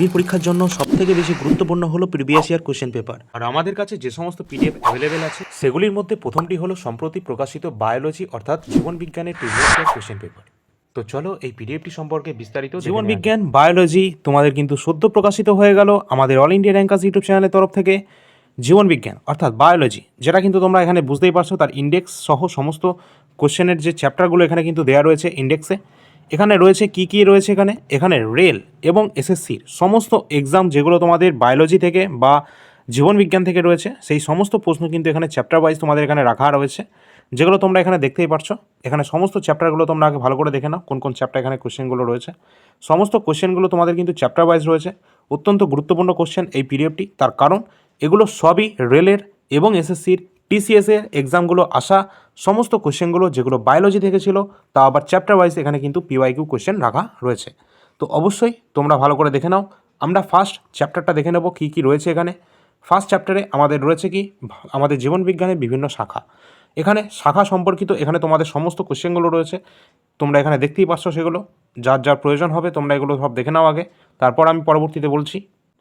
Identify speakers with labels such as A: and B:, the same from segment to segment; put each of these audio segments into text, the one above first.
A: চাকরির পরীক্ষার জন্য সবথেকে বেশি গুরুত্বপূর্ণ হলো প্রিভিয়াস ইয়ার কোশ্চেন পেপার। আর আমাদের কাছে যে সমস্ত পিডিএফ অ্যাভেলেবেল আছে সেগুলির মধ্যে প্রথমটি হলো সম্প্রতি প্রকাশিত বায়োলজি অর্থাৎ জীবন বিজ্ঞানের প্রিভিয়াস ইয়ার কোশ্চেন পেপার। তো চলো এই পিডিএফটি সম্পর্কে বিস্তারিত জীবন বিজ্ঞান বায়োলজি তোমাদের কিন্তু সদ্য প্রকাশিত হয়ে গেল আমাদের অল ইন্ডিয়া র্যাঙ্কাস ইউটিউব চ্যানেলের তরফ থেকে। জীবন বিজ্ঞান অর্থাৎ বায়োলজি যেটা কিন্তু তোমরা এখানে বুঝতেই পারছ তার ইন্ডেক্স সহ সমস্ত কোশ্চেনের যে চ্যাপ্টারগুলো এখানে কিন্তু দেওয়া রয়েছে ইন্ডেক্সে এখানে রয়েছে কি কি রয়েছে এখানে? এখানে রেল এবং এসএসসির সমস্ত এক্সাম যেগুলো তোমাদের বায়োলজি থেকে বা জীবন বিজ্ঞান থেকে রয়েছে, সেই সমস্ত প্রশ্ন কিন্তু এখানে চ্যাপ্টার ওয়াইজ তোমাদের এখানে রাখা রয়েছে। যেগুলো তোমরা এখানে দেখতেই পারছ। এখানে সমস্ত চ্যাপ্টারগুলো তোমরা আগে ভালো করে দেখে নাও, কোন কোন চ্যাপ্টার এখানে কোশ্চেনগুলো রয়েছে। সমস্ত কোশ্চেনগুলো তোমাদের কিন্তু চ্যাপ্টার ওয়াইজ রয়েছে। অত্যন্ত গুরুত্বপূর্ণ কোশ্চেন এই পিডিএফটি তার কারণ, এগুলো সবই রেলের এবং এসএসসির টিসিএসের এক্সামগুলো আসা সমস্ত কোশ্চেনগুলো যেগুলো বায়োলজি থেকে ছিল তা আবার চ্যাপ্টার ওয়াইজ এখানে কিন্তু পিওয়াইকিউ কোশ্চেন রাখা রয়েছে। তো অবশ্যই তোমরা ভালো করে দেখে নাও। আমরা ফার্স্ট চ্যাপ্টারটা দেখে নেব কী কী রয়েছে এখানে। ফার্স্ট চ্যাপ্টারে আমাদের রয়েছে কি, আমাদের জীবন বিজ্ঞানের বিভিন্ন শাখা। এখানে শাখা সম্পর্কিত এখানে তোমাদের সমস্ত কোশ্চেনগুলো রয়েছে। তোমরা এখানে দেখতেই পাচ্ছ সেগুলো। যার যার প্রয়োজন হবে তোমরা এগুলো সব দেখে নাও আগে। তারপর আমি পরবর্তীতে বলছি।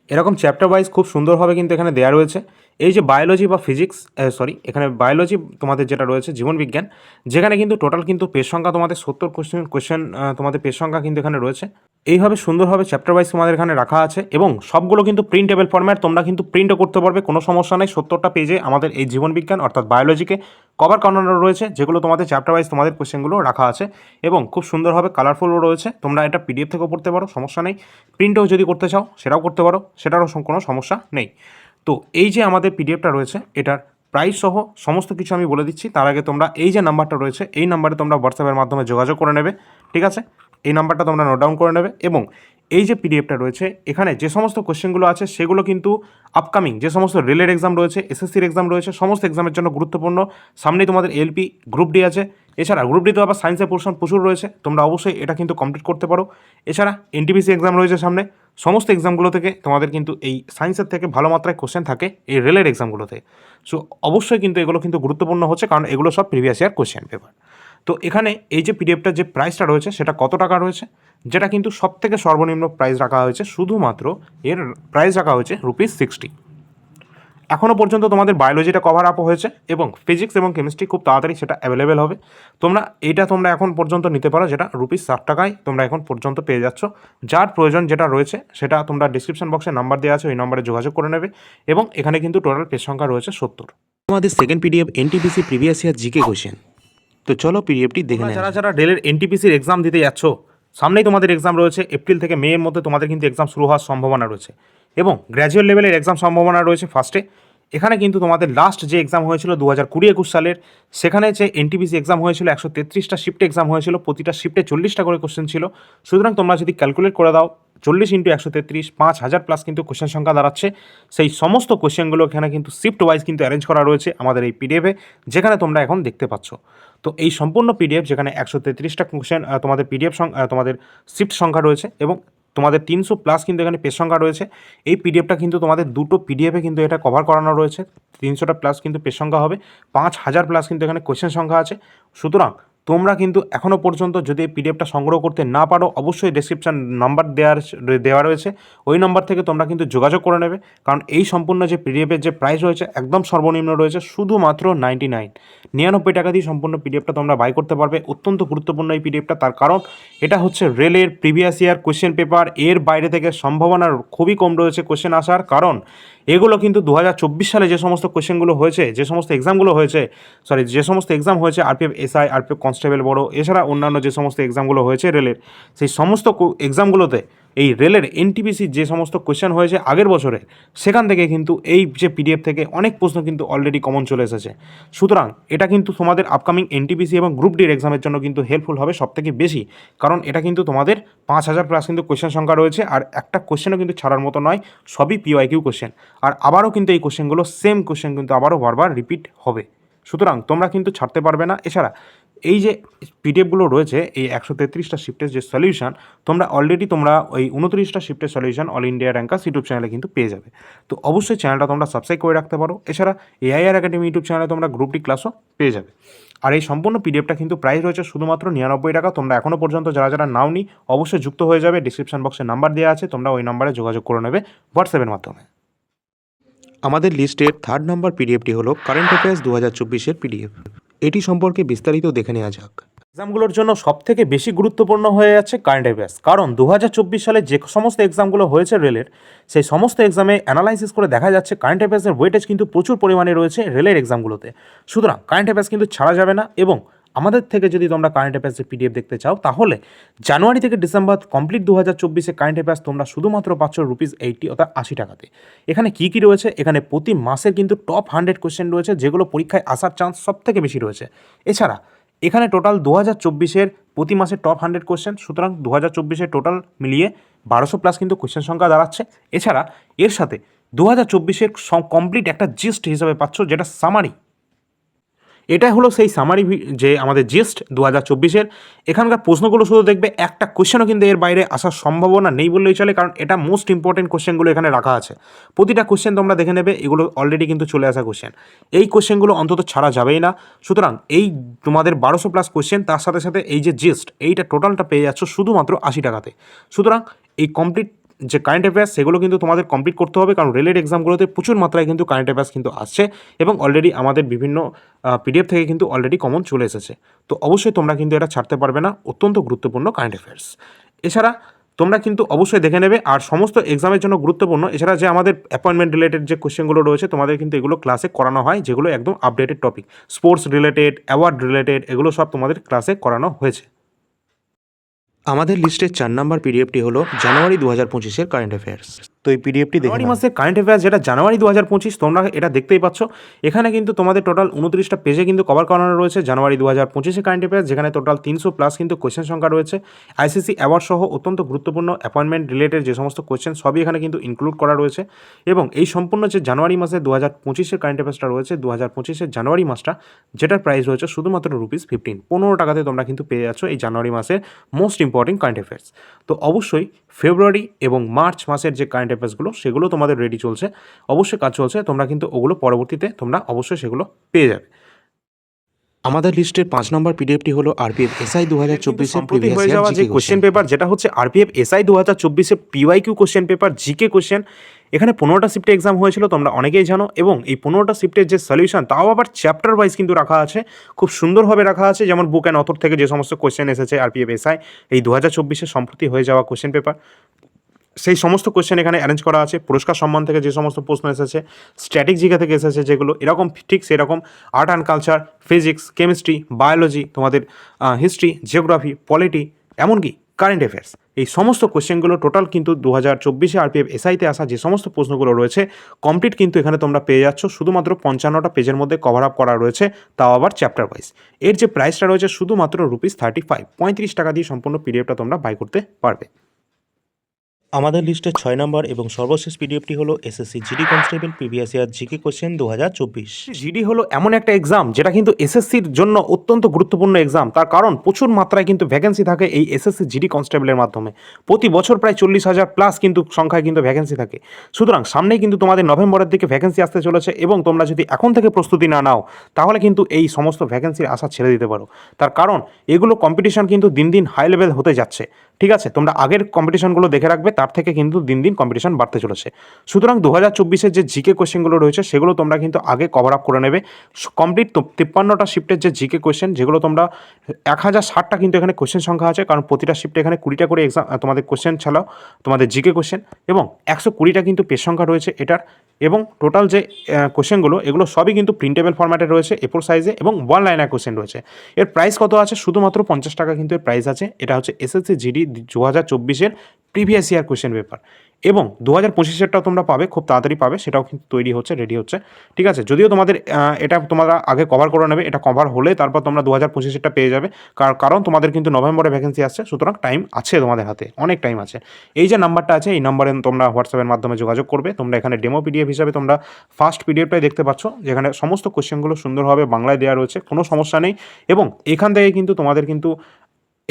A: এরকম চ্যাপ্টার ওয়াইজ খুব সুন্দরভাবে কিন্তু এখানে দেওয়া রয়েছে। এই যে বায়োলজি বা ফিজিক্স সরি এখানে বায়োলজি তোমাদের যেটা রয়েছে জীবনবিজ্ঞান যেখানে কিন্তু টোটাল কিন্তু পেজ সংখ্যা তোমাদের সত্তর কোশ্চেন কোশ্চেন তোমাদের পেজ সংখ্যা কিন্তু এখানে রয়েছে। এইভাবে সুন্দরভাবে চ্যাপ্টার ওয়াইজ তোমাদের এখানে রাখা আছে এবং সবগুলো কিন্তু প্রিন্টেবল ফরম্যাট তোমরা কিন্তু প্রিন্টও করতে পারবে, কোনো সমস্যা নেই। সত্তরটা পেজে আমাদের এই জীবনবিজ্ঞান, অর্থাৎ বায়োলজিকে কভার করানো রয়েছে, যেগুলো তোমাদের চ্যাপ্টার ওয়াইজ তোমাদের কোশ্চেনগুলো রাখা আছে এবং খুব সুন্দরভাবে কালারফুলও রয়েছে। তোমরা এটা পিডিএফ থেকেও পড়তে পারো, সমস্যা নেই। প্রিন্টও যদি করতে চাও, সেটাও করতে পারো, সেটারও কোনো সমস্যা নেই। তো এই যে আমাদের পিডিএফটা রয়েছে, এটার প্রাইস সহ সমস্ত কিছু আমি বলে দিচ্ছি। তার আগে তোমরা এই যে নাম্বারটা রয়েছে, এই নাম্বারে তোমরা হোয়াটসঅ্যাপের মাধ্যমে যোগাযোগ করে নেবে, ঠিক আছে? এই নাম্বারটা তোমরা নোট ডাউন করে নেবে এবং এই যে পিডিএফটা রয়েছে, এখানে যে সমস্ত কোশ্চেনগুলো আছে, সেগুলো কিন্তু আপকামিং যে সমস্ত রেলের এক্সাম রয়েছে এসএসসির এক্সাম রয়েছে, সমস্ত এক্সামের জন্য গুরুত্বপূর্ণ। সামনেই তোমাদের এলপি গ্রুপ ডি আছে। এছাড়া গ্রুপ ডিতে আবার সায়েন্সের পোর্শন প্রচুর রয়েছে। তোমরা অবশ্যই এটা কিন্তু কমপ্লিট করতে পারো। এছাড়া এনটিপিসি এক্সাম রয়েছে সামনে। সমস্ত এক্সামগুলো থেকে তোমাদের কিন্তু এই সায়েন্সের থেকে ভালো মাত্রায় কোশ্চেন থাকে এই রেলের এক্সামগুলোতে সো অবশ্যই কিন্তু এগুলো কিন্তু গুরুত্বপূর্ণ হচ্ছে, কারণ এগুলো সব প্রিভিয়াস ইয়ার কোশ্চেন পেপার তো এখানে এই যে পিডিএফটার যে প্রাইসটা রয়েছে, সেটা কত টাকা রয়েছে? যেটা কিন্তু সব থেকে সর্বনিম্ন প্রাইস রাখা হয়েছে, শুধুমাত্র এর প্রাইস রাখা হয়েছে রুপিস সিক্সটি এখনও পর্যন্ত তোমাদের বায়োলজিটা কভার আপ হয়েছে এবং ফিজিক্স এবং কেমিস্ট্রি খুব তাড়াতাড়ি সেটা অ্যাভেলেবেল হবে। তোমরা, এইটা তোমরা এখন পর্যন্ত নিতে পারো, যেটা রুপিস ষাট টাকায় তোমরা এখন পর্যন্ত পেয়ে যাচ্ছ। যার প্রয়োজন যেটা রয়েছে, সেটা তোমরা ডিসক্রিপশন বক্সে নাম্বার দেওয়া আছে, ওই নাম্বারে যোগাযোগ করে নেবে এবং এখানে কিন্তু টোটাল পেজ সংখ্যা রয়েছে সত্তর। আমাদের second PDF NTPC previous year GK question তো চলো পিডিএফটি দেখে যারা যারা রেলের এনটিপিসির এক্সাম দিতে যাচ্ছ সামনেই তোমাদের এক্সাম রয়েছে এপ্রিল থেকে মে এর মধ্যে তোমাদের কিন্তু এক্সাম শুরু হওয়ার সম্ভাবনা রয়েছে। এবং গ্র্যাজুয়েট লেভেলের এক্সাম সম্ভাবনা রয়েছে ফার্স্টে এখানে কিন্তু তোমাদের লাস্ট যে এক্সাম হয়েছিল দু হাজার কুড়ি একুশ সালের সেখানে যে এনটিপিসি এক্সাম হয়েছিল একশো তেত্রিশটা শিফটে এক্সাম হয়েছিল প্রতিটা শিফটে চল্লিশটা করে কোশ্চেন ছিল। সুতরাং তোমরা যদি ক্যালকুলেট করে দাও চল্লিশ ইন্টু একশো তেত্রিশ পাঁচ হাজার প্লাস কিন্তু কোশ্চেন সংখ্যা দাঁড়াচ্ছে। সেই সমস্ত কোশ্চেনগুলো এখানে কিন্তু শিফট ওয়াইজ কিন্তু অ্যারেঞ্জ করা রয়েছে আমাদের এই পিডিএফে যেখানে তোমরা এখন দেখতে পাচ্ছ। তো এই সম্পূর্ণ পিডিএফ যেখানে একশো তেত্রিশটা কোশ্চেন তোমাদের পিডিএফ তোমাদের শিফট সংখ্যা রয়েছে এবং তোমাদের তিনশো প্লাস কিন্তু এখানে পেজ সংখ্যা রয়েছে। এই পিডিএফটা কিন্তু তোমাদের দুটো পিডিএফে কিন্তু এটা কভার করানো রয়েছে। তিনশোটা প্লাস কিন্তু পেজ সংখ্যা হবে। পাঁচ হাজার প্লাস কিন্তু এখানে কোশ্চেন সংখ্যা আছে। সুতরাং তোমরা কিন্তু এখনও পর্যন্ত যদি এই পিডিএফটা সংগ্রহ করতে না পারো, অবশ্যই ডেসক্রিপশন নাম্বার দেওয়ার দেওয়া রয়েছে। ওই নাম্বার থেকে তোমরা কিন্তু যোগাযোগ করে নেবে। কারণ এই সম্পূর্ণ যে পিডিএফের যে প্রাইস রয়েছে, একদম সর্বনিম্ন রয়েছে, শুধুমাত্র নাইনটি নাইন নিরানব্বই টাকা দিয়ে সম্পূর্ণ পিডিএফটা তোমরা বাই করতে পারবে। অত্যন্ত গুরুত্বপূর্ণ এই পিডিএফটা তার কারণ, এটা হচ্ছে রেলের প্রিভিয়াস ইয়ার কোশ্চেন পেপার এর বাইরে থেকে সম্ভাবনার খুবই কম রয়েছে কোশ্চেন আসার। কারণ এগুলো কিন্তু দু হাজার চব্বিশ সালে যে সমস্ত কোশ্চেনগুলো হয়েছে, যে সমস্ত এক্সামগুলো হয়েছে সরি যে সমস্ত এক্সাম হয়েছে আরপিএফ এসআই আরপিএফ কনস্টেবল বড়, এছাড়া অন্যান্য যে সমস্ত এক্সামগুলো হয়েছে রেলের সেই সমস্ত এক্সামগুলোতে এই রেলের এনটিপিসি যে সমস্ত কোশ্চেন হয়েছে আগের বছরে সেখান থেকে কিন্তু এই যে পিডিএফ থেকে অনেক প্রশ্ন কিন্তু অলরেডি কমন চলে এসেছে। সুতরাং এটা কিন্তু তোমাদের আপকামিং এনটিপিসি এবং গ্রুপ ডির এক্সামের জন্য কিন্তু হেল্পফুল হবে সব থেকে বেশি। কারণ এটা কিন্তু তোমাদের পাঁচ হাজার প্লাস কিন্তু কোশ্চেন সংখ্যা রয়েছে আর একটা কোশ্চেনও কিন্তু ছাড়ার মতো নয়, সবই পিওয়াইকিউ কোশ্চেন আর আবারও কিন্তু এই কোশ্চেনগুলো সেম কোয়েশ্চেন কিন্তু আবারও বারবার রিপিট হবে। সুতরাং তোমরা কিন্তু ছাড়তে পারবে না। এছাড়া এই যে পিডিএফগুলো রয়েছে, এই একশো তেত্রিশটা শিফটের যে সলিউশন তোমরা অলরেডি তোমরা ওই উনত্রিশটা শিফটের solution all India rankers YouTube চ্যানেলে কিন্তু পেয়ে যাবে। তো অবশ্যই চ্যানেলটা তোমরা সাবস্ক্রাইব করে রাখতে পারো। এছাড়া এআইআর একাডেমি ইউটিউব চ্যানেলে তোমরা গ্রুপটি ক্লাসও পেয়ে যাবে। আর এই সম্পূর্ণ পিডিএফটা কিন্তু প্রাইস রয়েছে শুধুমাত্র নিরানব্বই টাকা। তোমরা এখনও পর্যন্ত যারা যারা নাওনি, অবশ্যই যুক্ত হয়ে যাবে। ডিসক্রিপশন বক্সে নাম্বার দেওয়া আছে, তোমরা ওই নাম্বারে যোগাযোগ করে নেবে হোয়াটসঅ্যাপের মাধ্যমে। আমাদের লিস্টের থার্ড নাম্বার পিডিএফটি হলো কারেন্ট অ্যাফেয়ার্স দু হাজার চব্বিশের পিডিএফ। এটি সম্পর্কে বিস্তারিত দেখে নেওয়া যাক। এক্সামগুলোর জন্য সবথেকে বেশি গুরুত্বপূর্ণ হয়ে যাচ্ছে কারেন্ট অ্যাফেয়ার্স। কারণ দু হাজার চব্বিশ সালে যে সমস্ত এক্সামগুলো হয়েছে রেলের, সেই সমস্ত এক্সামে অ্যানালাইসিস করে দেখা যাচ্ছে কারেন্ট অ্যাফেয়ার্সের ওয়েটেজ কিন্তু প্রচুর পরিমাণে রয়েছে রেলের এক্সামগুলোতে। সুতরাং কারেন্ট অ্যাফেয়ার্স কিন্তু ছাড়া যাবে না এবং আমাদের থেকে যদি তোমরা কারেন্ট অ্যাফেয়ার্সের পিডিএফ দেখতে চাও, তাহলে জানুয়ারি থেকে ডিসেম্বর কমপ্লিট দু হাজার চব্বিশে কারেন্ট অ্যাফেয়ার্স তোমরা শুধুমাত্র পাচ্ছ রুপিস এইটটি অর্থাৎ আশি টাকাতে। এখানে কী কী রয়েছে? এখানে প্রতি মাসের কিন্তু টপ হান্ড্রেড কোশ্চেন রয়েছে, যেগুলো পরীক্ষায় আসার চান্স সব থেকে বেশি রয়েছে। এছাড়া, এখানে টোটাল দু হাজার চব্বিশের প্রতি মাসে টপ হান্ড্রেড কোশ্চেন সুতরাং দু হাজার চব্বিশের টোটাল মিলিয়ে বারোশো প্লাস কিন্তু কোশ্চেন সংখ্যা দাঁড়াচ্ছে। এছাড়া, এর সাথে দু হাজার চব্বিশের কমপ্লিট একটা জিস্ট হিসাবে পাচ্ছ, যেটা সামারি এটা হলো সেই সামারি যে আমাদের জিস্ট দু হাজার চব্বিশের। এখানকার প্রশ্নগুলো শুধু দেখবে, একটা কোশ্চেনও কিন্তু এর বাইরে আসার সম্ভাবনা নেই বললেই চলে, কারণ এটা মোস্ট ইম্পর্টেন্ট কোশ্চেনগুলো এখানে রাখা আছে। প্রতিটা কোশ্চেন তোমরা দেখে নেবে, এগুলো অলরেডি কিন্তু চলে আসা কোশ্চেন এই কোশ্চেনগুলো অন্তত ছাড়া যাবেই না। সুতরাং এই তোমাদের বারোশো প্লাস কোশ্চেন তার সাথে সাথে এই যে জিস্ট এইটা টোটালটা পেয়ে যাচ্ছ শুধুমাত্র আশি টাকাতে। সুতরাং এই কমপ্লিট যে কারেন্ট অ্যাফেয়ার্স সেগুলো কিন্তু তোমাদের কমপ্লিট করতে হবে, কারণ রেলের এক্সামগুলোতে প্রচুর মাত্রায় কিন্তু কারেন্ট অ্যাফেয়ার্স কিন্তু আসছে এবং অলরেডি আমাদের বিভিন্ন পিডিএফ থেকে কিন্তু অলরেডি কমন চলে এসেছে। তো অবশ্যই তোমরা কিন্তু এটা ছাড়তে পারবে না, অত্যন্ত গুরুত্বপূর্ণ কারেন্ট অ্যাফেয়ার্স এছাড়া তোমরা কিন্তু অবশ্যই দেখে নেবে, আর সমস্ত এক্সামের জন্য গুরুত্বপূর্ণ, এছাড়া যে আমাদের অ্যাপয়েন্টমেন্ট রিলেটেড যে কোশ্চেনগুলো রয়েছে, তোমাদের কিন্তু এগুলো ক্লাসে করানো হয়, যেগুলো একদম updated topic sports related award related এগুলো সব তোমাদের ক্লাসে করানো হয়েছে। আমাদের লিস্টের চার নম্বর পিডিএফটি হলো জানুয়ারি দু হাজার পঁচিশের কারেন্ট অ্যাফেয়ার্স তো এই পিডিএফটি জানুয়ারি মাসের কারেন্ট অ্যাফেয়ার্স যেটা জানুয়ারি দু হাজার পঁচিশ তোমরা এটা দেখতেই পাচ্ছ। এখানে কিন্তু তোমাদের টোটাল উনত্রিশটা পেজে কিন্তু কভার করানো রয়েছে জানুয়ারি দু হাজার পঁচিশে কারেন্ট অ্যাফেয়ার্স যেখানে টোটাল তিনশো প্লাস কিন্তু কোয়েশ্চেন সংখ্যা রয়েছে। আইসিসি অ্যাওয়ার্ড সহ অত্যন্ত গুরুত্বপূর্ণ অ্যাপয়েন্টমেন্ট রিলেটেড যে সমস্ত কোয়েশ্চেন সবই এখানে কিন্তু ইনক্লুড করা রয়েছে। এবং এই সম্পূর্ণ যে জানুয়ারি মাসে দু হাজার পঁচিশের কারেন্ট অ্যাফেয়ার্সটা রয়েছে দু হাজার পঁচিশের জানুয়ারি মাসটা যেটার প্রাইস রয়েছে শুধুমাত্র রুপিস ফিফটিন পনেরো টাকাতে তোমরা কিন্তু পেয়ে যাচ্ছ এই জানুয়ারি মাসের মোস্ট ইম্পর্টেন্ট কারেন্ট অ্যাফেয়ার্স তো অবশ্যই ফেব্রুয়ারি এবং মার্চ মাসের যে কারেন্ট অ্যাফেয়ার্সগুলো সেগুলো তোমাদের রেডি চলছে। অবশ্যই কাজ চলছে তোমরা কিন্তু ওগুলো পরবর্তীতে তোমরা অবশ্যই সেগুলো পেয়ে যাবে। আমাদের লিস্টের পাঁচ নম্বর পিডিএফটি হলো আরপিএফ এসআই দু হাজার চব্বিশে
B: সম্প্রতি হয়ে যাওয়া যে কোশ্চেন পেপার যেটা হচ্ছে আরপিএফ এসআই দু হাজার চব্বিশে PY Q question paper GK question এখানে পনেরোটা শিফটে এক্সাম হয়েছিল তোমরা অনেকেই জানো এবং এই পনেরোটা শিফটের যে সলিউশন তাও আবার চ্যাপ্টার ওয়াইজ কিন্তু রাখা আছে। খুব সুন্দরভাবে রাখা আছে যেমন বুক অ্যান্ড অথর থেকে যে সমস্ত কোশ্চেন এসেছে আরপিএফ এসআই এই দু হাজার চব্বিশে সম্প্রতি হয়ে যাওয়া কোশ্চেন পেপার সেই সমস্ত কোয়েশ্চেন এখানে অ্যারেঞ্জ করা আছে। পুরস্কার সম্মান থেকে যে সমস্ত প্রশ্ন এসেছে স্ট্যাটিক জিকা থেকে এসেছে, যেগুলো এরকম ঠিক সেরকম art and culture physics chemistry biology তোমাদের হিস্ট্রি জিওগ্রাফি পলিটি এমনকি কারেন্ট অ্যাফেয়ার্স এই সমস্ত কোশ্চেনগুলো টোটাল কিন্তু দু হাজার চব্বিশে আরপিএফ এসআইতে আসা যে সমস্ত প্রশ্নগুলো রয়েছে কমপ্লিট কিন্তু এখানে তোমরা পেয়ে যাচ্ছ। শুধুমাত্র পঞ্চান্নটা পেজের মধ্যে কভার আপ করা রয়েছে, তাও আবার চ্যাপ্টার ওয়াইজ এর যে প্রাইসটা রয়েছে, শুধুমাত্র রুপিস থার্টি ফাইভ পঁয়ত্রিশ টাকা দিয়ে সম্পূর্ণ পিডিএফটা তোমরা বাই করতে পারবে।
A: আমাদের লিস্টের ছয় নম্বর এবং সর্বশেষ পিডিএফটি হলো SSC GD constable previous year GK question দু হাজার চব্বিশ।
B: জিডি হলো এমন একটা এক্সাম যেটা কিন্তু এসএসসির জন্য অত্যন্ত গুরুত্বপূর্ণ এক্সাম তার কারণ, প্রচুর মাত্রায় কিন্তু ভ্যাকেন্সি থাকে এই এসএসসি জিডি কনস্টেবলের মাধ্যমে। প্রতি বছর প্রায় চল্লিশ হাজার প্লাস কিন্তু সংখ্যায় কিন্তু ভ্যাকেন্সি থাকে। সুতরাং সামনেই কিন্তু তোমাদের নভেম্বরের দিকে ভ্যাকেন্সি আসতে চলেছে এবং তোমরা যদি এখন থেকে প্রস্তুতি না নাও, তাহলে কিন্তু এই সমস্ত ভ্যাকেন্সির আশা ছেড়ে দিতে পারো। তার কারণ, এগুলো কম্পিটিশন কিন্তু দিন দিন হাই লেভেল হতে যাচ্ছে। ঠিক আছে? তোমরা আগের কম্পিটিশনগুলো দেখে রাখবে তার থেকে কিন্তু দিন দিন কম্পিটিশন বাড়তে চলেছে। সুতরাং দু হাজার চব্বিশের যে জিকে কোশ্চেনগুলো রয়েছে, সেগুলো তোমরা কিন্তু আগে কভার আপ করে নেবে। কমপ্লিট তিপ্পান্নটা শিফটের যে জিকে কোশ্চেন যেগুলো তোমরা এক হাজার ষাটটা কিন্তু এখানে কোয়েশ্চেন সংখ্যা আছে, কারণ প্রতিটা শিফটে এখানে কুড়িটা করে এক্সাম তোমাদের কোশ্চেন ছাড়াও তোমাদের জিকে কোশ্চেন এবং একশো কুড়িটা কিন্তু পেজ সংখ্যা রয়েছে এটার। এবং টোটাল যে কোশ্চেনগুলো এগুলো সবই কিন্তু প্রিন্টেবল ফর্ম্যাটে রয়েছে এফোর সাইজে এবং ওয়ান লাইনার কোশ্চেন রয়েছে। এর প্রাইস কত আছে? শুধুমাত্র পঞ্চাশ টাকা কিন্তু এর প্রাইস আছে। এটা হচ্ছে এসএসসি জিডি দু হাজার চব্বিশের প্রিভিয়াস ইয়ার কোশ্চেন পেপার এবং দু হাজার পঁচিশেরটাও তোমরা পাবে, খুব তাড়াতাড়ি পাবে, সেটাও কিন্তু তৈরি হচ্ছে রেডি হচ্ছে। ঠিক আছে? যদিও তোমাদের এটা তোমরা আগে কভার করে নেবে, এটা কভার হলে তারপর তোমরা দু হাজার পঁচিশেরটা পেয়ে যাবে। কার- কারণ তোমাদের কিন্তু নভেম্বরে ভ্যাকেন্সি আসছে, সুতরাং টাইম আছে তোমাদের হাতে, অনেক টাইম আছে। এই যে নাম্বারটা আছে, এই নাম্বারে তোমরা হোয়াটসঅ্যাপের মাধ্যমে যোগাযোগ করবে। তোমরা এখানে ডেমো পিডিএফ হিসাবে তোমরা ফার্স্ট পিডিএফটাই দেখতে পাচ্ছ, যেখানে সমস্ত কোশ্চেনগুলো সুন্দরভাবে বাংলায় দেওয়া রয়েছে, কোনো সমস্যা নেই। এবং এখান থেকে কিন্তু তোমাদের কিন্তু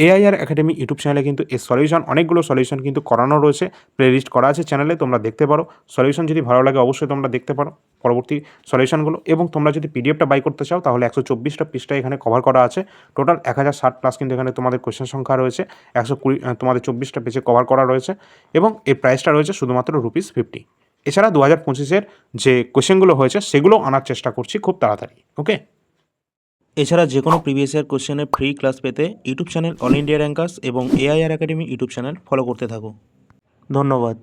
A: এআইআর একাডেমি ইউটিউব চ্যানেলে কিন্তু এর সলিউশন অনেকগুলো সলিউশন কিন্তু করানো রয়েছে প্লেলিস্ট করা আছে চ্যানেলে তোমরা দেখতে পারো। সলিউশন যদি ভালো লাগে অবশ্যই তোমরা দেখতে পারো। পরবর্তী সলিউশনগুলো এবং তোমরা যদি পিডিএফটা বাই করতে চাও, তাহলে একশো চব্বিশটা পৃষ্ঠা এখানে কভার করা আছে। টোটাল এক হাজার ষাট প্লাস কিন্তু এখানে তোমাদের কোয়েশ্চেন সংখ্যা রয়েছে। একশো কুড়ি তোমাদের চব্বিশটা পেজে কভার করা রয়েছে। এবং এই প্রাইসটা রয়েছে শুধুমাত্র রুপিস ফিফটি এছাড়া দু হাজার পঁচিশের যে কোয়েশ্চেনগুলো হয়েছে, সেগুলো আনার চেষ্টা করছি খুব তাড়াতাড়ি ওকে
C: এছাড়া যে কোনো প্রিভিয়াস ইয়ার কোশ্চেনের ফ্রি ক্লাস পেতে YouTube channel all India rankers এবং AIR academy YouTube channel follow করতে থাকো। ধন্যবাদ।